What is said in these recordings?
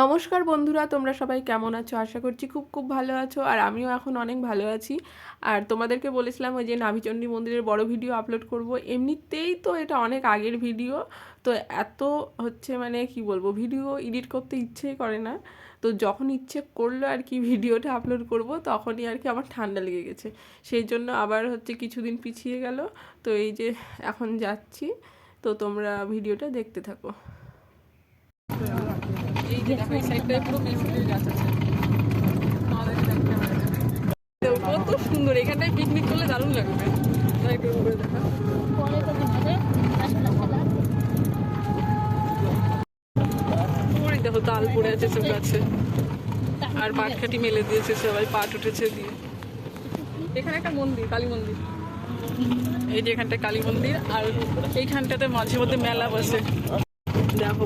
নমস্কার বন্ধুরা, তোমরা সবাই কেমন আছো? আশা করছি খুব খুব ভালো আছো আর আমিও এখন অনেক ভালো আছি। আর তোমাদেরকে বলেছিলাম ওই যে নাভিচণ্ডী মন্দিরের বড় ভিডিও আপলোড করব। এমনিতেই তো এটা অনেক আগের ভিডিও, তো এত হচ্ছে মানে কি বলব, ভিডিও এডিট করতে ইচ্ছেই করে না। তো যখন ইচ্ছে করল আর কি ভিডিওটা আপলোড করব, তখনই আর কি আমার ঠান্ডা লেগে গেছে। সেই জন্য আবার হচ্ছে কিছুদিন পিছিয়ে গেল, তো এই যে এখন যাচ্ছি। তো তোমরা ভিডিওটা দেখতে থাকো। কত সুন্দর, এখানটায় পিকনিক করলে দারুণ লাগবে। দেখা। তাল পড়ে আছে সব গাছে। আর পাটকাঠি মেলে দিয়েছে সবাই, পাট উঠেছে দিয়ে। এখানে একটা মন্দির, কালী মন্দির। এই যে এখানটা কালী মন্দির, আর এইখানটাতে মাঝে মধ্যে মেলা বসে। দেখো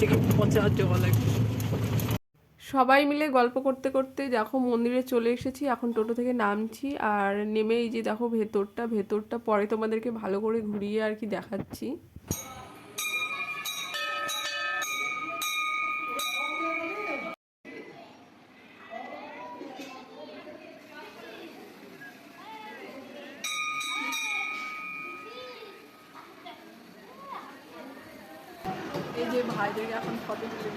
থেকে পচা জল সবাই মিলে গল্প করতে করতে দেখো মন্দিরে চলে এসেছি, এখন টোটো থেকে নামছি আর নেমে এই যে দেখো ভেতরটা ভেতরটা পরে তোমাদেরকে ভালো করে ঘুরিয়ে আর কি দেখাচ্ছি। এই যে ভাইদেরকে এখন ফটো তুলে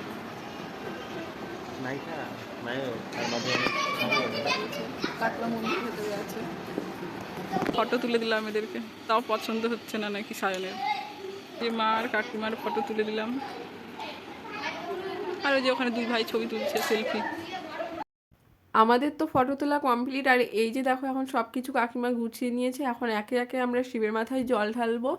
মন্দির ভেতরে আছে। ফটো তুলে দিলাম এদেরকে। তাও পছন্দ হচ্ছে না নাকি সায়নের? যে মা আর কাকিমার ফটো তুলে দিলাম। আর ওই যে ওখানে দুই ভাই ছবি তুলছে সেলফি আমাদের তো ফটো তোলা কমপ্লিট আর এই যে দেখো এখন সব কিছু কাকিমা গুছিয়ে নিয়েছে, এখন একে একে আমরা শিবের মাথায় জল ঢালবো।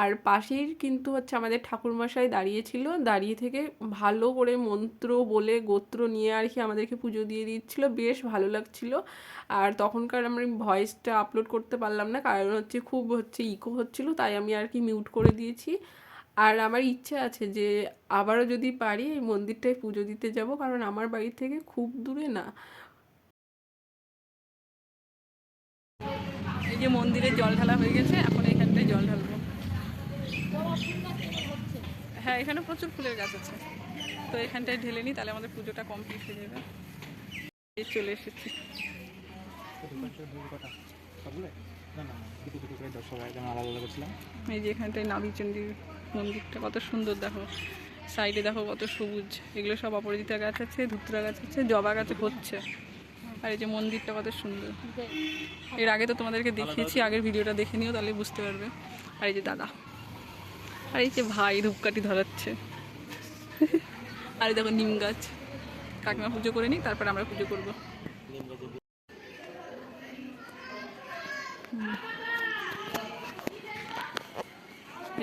আর পাশেই কিন্তু হচ্ছে আমাদের ঠাকুরমশাই দাঁড়িয়েছিল দাঁড়িয়ে থেকে ভালো করে মন্ত্র বলে গোত্র নিয়ে আর কি আমাদেরকে পুজো দিয়ে দিচ্ছিল, বেশ ভালো লাগছিল। আর তখনকার আমি ভয়েসটা আপলোড করতে পারলাম না, কারণ হচ্ছে খুব হচ্ছে ইকো হচ্ছিল, তাই আমি আর কি মিউট করে দিয়েছি। আর আমার ইচ্ছা আছে যে আবারও যদি পারি এই মন্দিরটায় পুজো দিতে যাব, কারণ আমার বাড়ি থেকে খুব দূরে না। যে মন্দিরে জল ঢালা হয়ে গেছে, এখন এখানটায় জল ঢালবো। হ্যাঁ এখানে প্রচুর ফুলের গাছ আছে। তো এখানটায় ঢেলে নিই, তাহলে আমাদের পুজোটা কমপ্লিট হয়ে যাবে। এই চলে এসেছি। এই যে এখানটায় নাবিচন্ডীর মন্দিরটা, কত সুন্দর দেখো। সাইডে দেখো কত সবুজ, এগুলো সব অপরাজিতা গাছ আছে, ধুতরা গাছ আছে, জবা গাছে হচ্ছে। আর এই যে মন্দিরটা কত সুন্দর। এর আগে তো তোমাদেরকে দেখিয়েছি আগের ভিডিওটা দেখে নিও তাহলে বুঝতে পারবে। আর এই যে দাদা। আর এই যে ভাই ধূপকাঠি ধরাচ্ছে। আর এই দেখো নিম গাছ। কাকিমা পুজো করে নিই তারপর আমরা পুজো করব।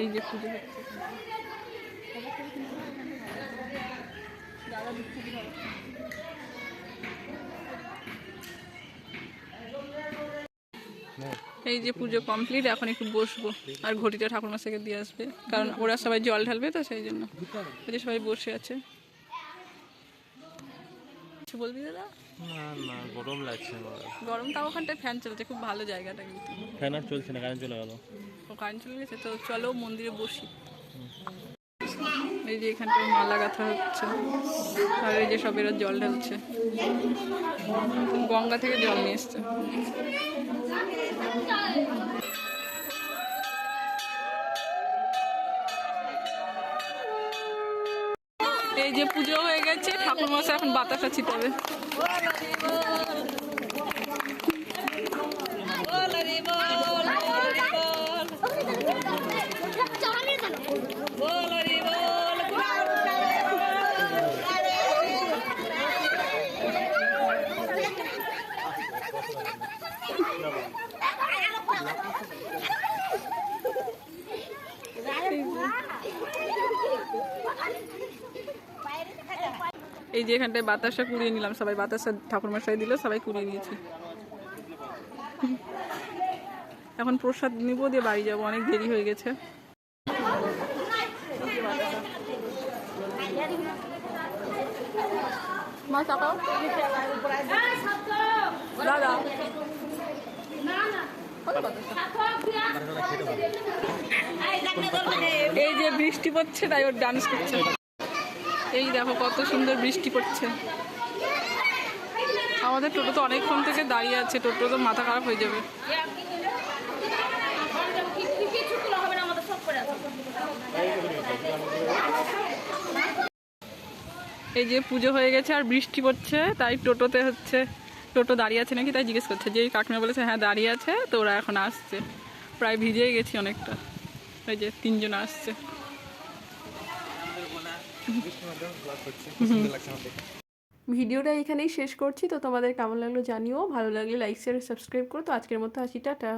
এই যে পুজো হচ্ছে। দাদা ধূপকাঠি ধরাচ্ছে। এই যে পুজো কমপ্লিট এখন একটু বসবো। আর ঘটিটা ঠাকুর মশাইকে দিয়ে আসবে। কারণ ওরা সবাই জল ঢালবে তো সেই জন্য। ওই যে সবাই বসে আছে। কিছু বলবি দাদা? না না গরম লাগছে গরম তাও ওখানটায় ফ্যান চলছে। খুব ভালো জায়গাটা কিন্তু। ফ্যান আর চলছে না কারেন্ট চলে গেল। ও কারেন্ট চলে গেছে তো চলো মন্দিরে বসি। এই যে এখানটায় মালা গাঁথা হচ্ছে। আর এই যে সব এরা জল ঢালছে। গঙ্গা থেকে জল নিয়ে এসছে। এই যে পুজো হয়ে গেছে ঠাকুর মশাই এখন বাতাসা ছিটাবে। এই যে এখানটায় বাতাসা কুড়িয়ে নিলাম সবাই বাতাসা ঠাকুর মশাই দিল সবাই কুড়িয়ে নিয়েছি। এখন প্রসাদ নিব দিয়ে বাড়ি যাব অনেক দেরি হয়ে গেছে। এই যে বৃষ্টি পড়ছে তাই ওর ডান্স করছে। এই দেখো, কত সুন্দর বৃষ্টি পড়ছে। আমাদের টোটো তো অনেকক্ষণ থেকে দাঁড়িয়ে আছে টোটো তো মাথা খারাপ হয়ে যাবে। এই যে পুজো হয়ে গেছে আর বৃষ্টি পড়ছে, তাই টোটোতে হচ্ছে, টোটো দাঁড়িয়ে আছে নাকি তাই জিজ্ঞেস করছে। যে কাকিমা বলেছে হ্যাঁ দাঁড়িয়ে আছে, তো ওরা এখন আসছে। প্রায় ভিজেই গেছি অনেকটা। এই যে তিনজন আসছে বৃষ্টির মধ্যে ব্লগ করছি খুব সুন্দর লাগছে আমার দেখে ভিডিওটা এখানেই শেষ করছি, তো তোমাদের কেমন লাগল জানিও, ভালো লাগলে লাইক শেয়ার সাবস্ক্রাইব করো, তো আজকের মতো আসি, টাটা।